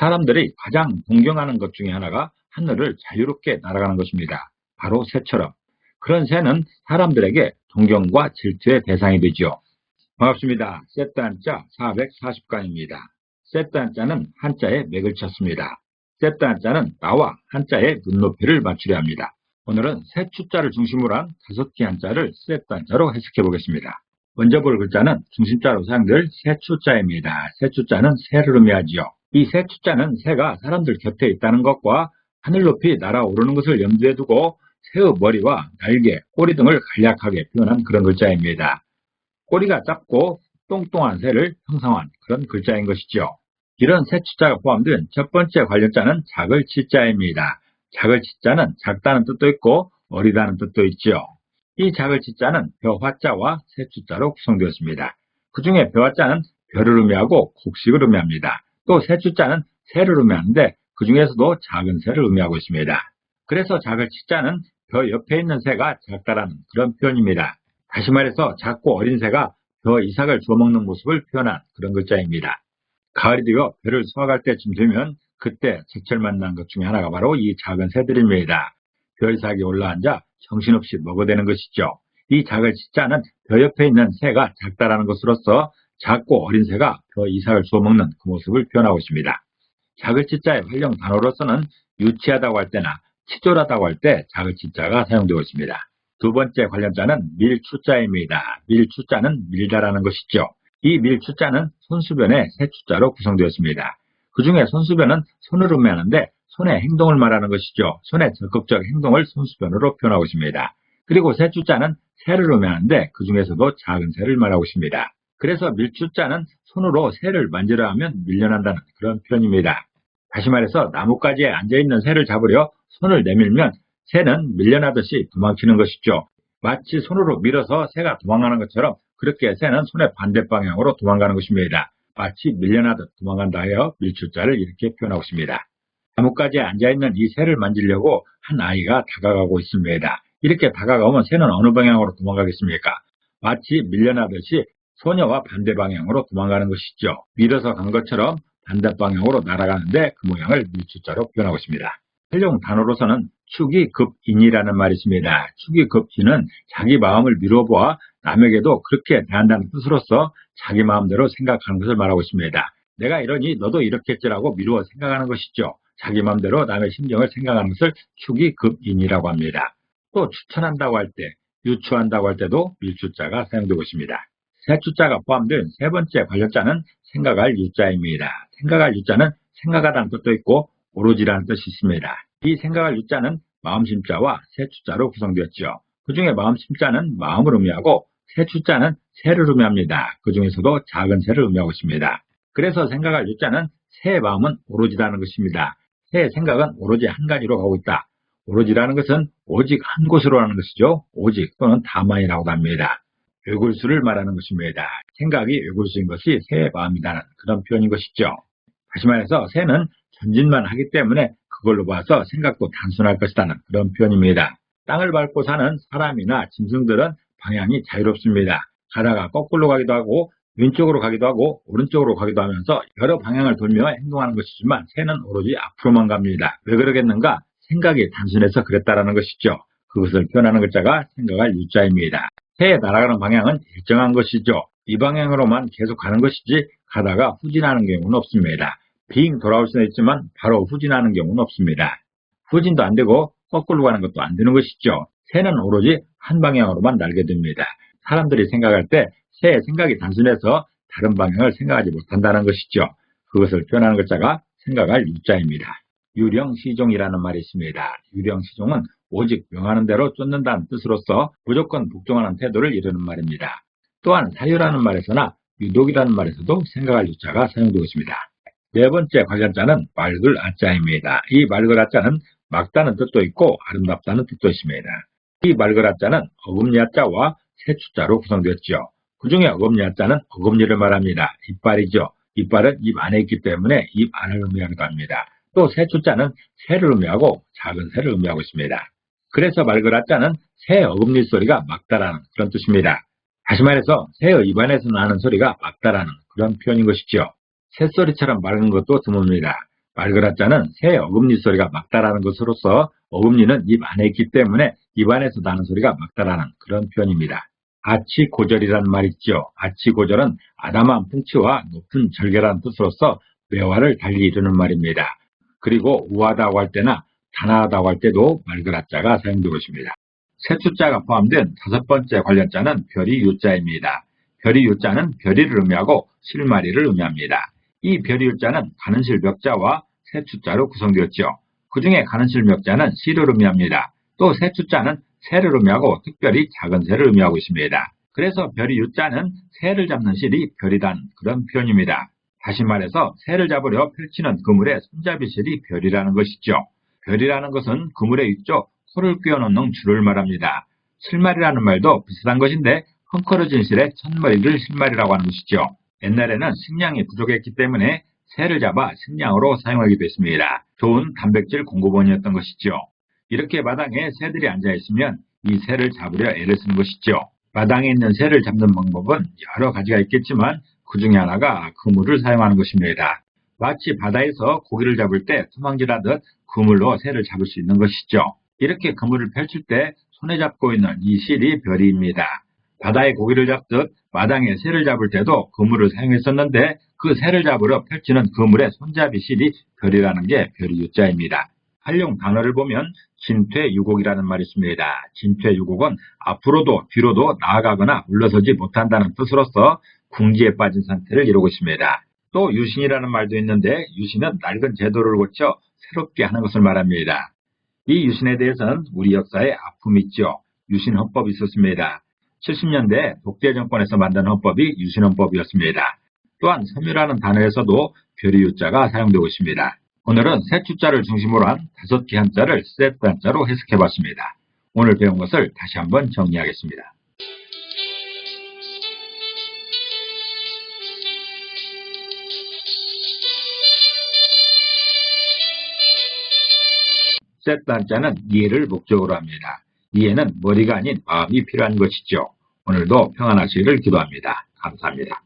사람들이 가장 동경하는 것 중에 하나가 하늘을 자유롭게 날아가는 것입니다. 바로 새처럼. 그런 새는 사람들에게 동경과 질투의 대상이 되죠. 반갑습니다. 440강입니다. 세트 한자는 한자에 맥을 쳤습니다. 한자는 나와 한자의 눈높이를 맞추려 합니다. 오늘은 세 추자를 중심으로 한 다섯 개 한자를 한자로 해석해 보겠습니다. 먼저 볼 글자는 중심자로 사용될 세 추자입니다. 세 추자는 새를 의미하지요. 이세 추자는 새가 사람들 곁에 있다는 것과 하늘 높이 날아오르는 것을 염두에 두고 새의 머리와 날개, 꼬리 등을 간략하게 표현한 그런 글자입니다. 꼬리가 작고 똥똥한 새를 형상한 그런 글자인 것이죠. 이런 새 추자가 포함된 첫 번째 관련자는 작을 치자입니다. 작을 치자는 작다는 뜻도 있고 어리다는 뜻도 있죠. 이 작을 치자는 벼 화자와 새 추자로 구성되었습니다. 그 중에 벼 화자는 벼를 의미하고 곡식을 의미합니다. 또새 추자는 새를 의미하는데 그 중에서도 작은 새를 의미하고 있습니다. 그래서 작을 치자는 벼 옆에 있는 새가 작다라는 그런 표현입니다. 다시 말해서 작고 어린 새가 벼 이삭을 주워먹는 모습을 표현한 그런 글자입니다. 가을이 되어 벼를 수확할 때쯤 되면 그때 제철 만난 것 중에 하나가 바로 이 작은 새들입니다. 벼 이삭이 올라앉아 정신없이 먹어대는 것이죠. 이 작을 치자는 벼 옆에 있는 새가 작다라는 것으로서 작고 어린 새가 벼 이삭을 주워먹는 그 모습을 표현하고 있습니다. 작을 치자의 활용 단어로서는 유치하다고 할 때나 치졸하다고 할때 작을 치자가 사용되고 있습니다. 두 번째 관련자는 밀추자입니다. 밀추자는 밀다라는 것이죠. 이 밀추자는 손수변의 세 추자로 구성되었습니다. 그 중에 손수변은 손을 의미하는데 손의 행동을 말하는 것이죠. 손의 적극적 행동을 손수변으로 표현하고 있습니다. 그리고 세 추자는 새를 의미하는데 그 중에서도 작은 새를 말하고 있습니다. 그래서 밀추자는 손으로 새를 만지려 하면 밀려난다는 그런 표현입니다. 다시 말해서 나뭇가지에 앉아있는 새를 잡으려 손을 내밀면 새는 밀려나듯이 도망치는 것이죠. 마치 손으로 밀어서 새가 도망가는 것처럼 그렇게 새는 손의 반대 방향으로 도망가는 것입니다. 마치 밀려나듯 도망간다 하여 밀출자를 이렇게 표현하고 있습니다. 나뭇가지에 앉아있는 이 새를 만지려고 한 아이가 다가가고 있습니다. 이렇게 다가가면 새는 어느 방향으로 도망가겠습니까? 마치 밀려나듯이 소녀와 반대 방향으로 도망가는 것이죠. 밀어서 간 것처럼 반대 방향으로 날아가는데 그 모양을 밀출자로 표현하고 있습니다. 활용 단어로서는 축이급인이라는 말이 있습니다. 축이급인은 자기 마음을 미뤄보아 남에게도 그렇게 대한다는 뜻으로서 자기 마음대로 생각하는 것을 말하고 있습니다. 내가 이러니 너도 이렇겠지라고 미루어 생각하는 것이죠. 자기 마음대로 남의 심정을 생각하는 것을 축이급인이라고 합니다. 또 추천한다고 할 때, 유추한다고 할 때도 밀주자가 사용되고 있습니다. 세 주자가 포함된 세 번째 관련자는 생각할 유자입니다. 생각할 유자는 생각하다는 뜻도 있고 오로지라는 뜻이 있습니다. 이 생각할 유자는 마음심자와 새추자로 구성되었죠. 그 중에 마음심자는 마음을 의미하고 새추자는 새를 의미합니다. 그 중에서도 작은 새를 의미하고 있습니다. 그래서 생각할 유자는 새의 마음은 오로지라는 것입니다. 새의 생각은 오로지 한 가지로 가고 있다. 오로지라는 것은 오직 한 곳으로 하는 것이죠. 오직 또는 다만이라고 합니다. 외골수를 말하는 것입니다. 생각이 외골수인 것이 새의 마음이라는 그런 표현인 것이죠. 다시 말해서 새는 전진만 하기 때문에 그걸로 봐서 생각도 단순할 것이라는 그런 표현입니다. 땅을 밟고 사는 사람이나 짐승들은 방향이 자유롭습니다. 가다가 거꾸로 가기도 하고 왼쪽으로 가기도 하고 오른쪽으로 가기도 하면서 여러 방향을 돌며 행동하는 것이지만 새는 오로지 앞으로만 갑니다. 왜 그러겠는가? 생각이 단순해서 그랬다라는 것이죠. 그것을 표현하는 글자가 생각할 유자입니다. 새에 날아가는 방향은 일정한 것이죠. 이 방향으로만 계속 가는 것이지 가다가 후진하는 경우는 없습니다. 빙 돌아올 수는 있지만 바로 후진하는 경우는 없습니다. 후진도 안 되고 거꾸로 가는 것도 안 되는 것이죠. 새는 오로지 한 방향으로만 날게 됩니다. 사람들이 생각할 때 새의 생각이 단순해서 다른 방향을 생각하지 못한다는 것이죠. 그것을 표현하는 글자가 생각할 유자입니다. 유령시종이라는 말이 있습니다. 유령시종은 오직 명하는 대로 쫓는다는 뜻으로서 무조건 복종하는 태도를 이루는 말입니다. 또한 사유라는 말에서나 유독이라는 말에서도 생각할 유자가 사용되고 있습니다. 네 번째 관련자는 맑을 아자입니다. 이 맑을 아자는 막다는 뜻도 있고 아름답다는 뜻도 있습니다. 이 맑을 아자는 어금니 아자와 새추자로 구성되었죠. 그 중에 어금니 아자는 어금니를 말합니다. 이빨이죠. 이빨은 입 안에 있기 때문에 입 안을 의미하기도 합니다. 또 새추자는 새를 의미하고 작은 새를 의미하고 있습니다. 그래서 아자는 새 어금니 소리가 막다라는 그런 뜻입니다. 다시 말해서 새의 입안에서 나는 소리가 막다라는 그런 표현인 것이죠. 새소리처럼 맑은 것도 드뭅니다. 말그라 자는 새 어금니 소리가 막다라는 것으로서 어금니는 입 안에 있기 때문에 입 안에서 나는 소리가 막다라는 그런 표현입니다. 아치고절이라는 말 있죠. 아치고절은 아담한 풍치와 높은 절개라는 뜻으로서 외화를 달리 이루는 말입니다. 그리고 우하다고 할 때나 단아하다고 할 때도 말그라자가 사용되고 있습니다. 세 숫자가 포함된 다섯 번째 관련자는 별이 유자입니다. 별이 유자는 별이를 의미하고 실마리를 의미합니다. 이 별이 유자는 가는실 멱자와 세 숫자로 구성되었죠. 그 중에 가는실 멱자는 시를 의미합니다. 또세 숫자는 새를 의미하고 특별히 작은 새를 의미하고 있습니다. 그래서 별이 유자는 새를 잡는 실이 별이란 그런 표현입니다. 다시 말해서 새를 잡으려 펼치는 그물의 손잡이 실이 별이라는 것이죠. 별이라는 것은 그물의 위쪽 코를 끼워넣는 줄을 말합니다. 실말이라는 말도 비슷한 것인데 헝클어진 실의 첫머리를 실말이라고 하는 것이죠. 옛날에는 식량이 부족했기 때문에 새를 잡아 식량으로 사용하기도 했습니다. 좋은 단백질 공급원이었던 것이죠. 이렇게 마당에 새들이 앉아있으면 이 새를 잡으려 애를 쓰는 것이죠. 마당에 있는 새를 잡는 방법은 여러 가지가 있겠지만 그 중에 하나가 그물을 사용하는 것입니다. 마치 바다에서 고기를 잡을 때 투망질하듯 그물로 새를 잡을 수 있는 것이죠. 이렇게 그물을 펼칠 때 손에 잡고 있는 이 실이 별이입니다. 바다에 고기를 잡듯 마당에 새를 잡을 때도 그물을 사용했었는데 그 새를 잡으러 펼치는 그물의 손잡이 실이 별이라는 게 별이 유자입니다. 활용 단어를 보면 진퇴유곡이라는 말이 있습니다. 진퇴유곡은 앞으로도 뒤로도 나아가거나 물러서지 못한다는 뜻으로서 궁지에 빠진 상태를 이루고 있습니다. 또 유신이라는 말도 있는데 유신은 낡은 제도를 고쳐 새롭게 하는 것을 말합니다. 이 유신에 대해서는 우리 역사에 아픔이 있죠. 유신 헌법이 있었습니다. 70년대 독재 정권에서 만든 헌법이 유신 헌법이었습니다. 또한 섬유라는 단어에서도 별이 유자가 사용되고 있습니다. 오늘은 세 주자를 중심으로 한 다섯 개 한자를 세트 한자로 해석해 봤습니다. 오늘 배운 것을 다시 한번 정리하겠습니다. 세트 한자는 이해를 목적으로 합니다. 이해는 머리가 아닌 마음이 필요한 것이죠. 오늘도 평안하시기를 기도합니다. 감사합니다.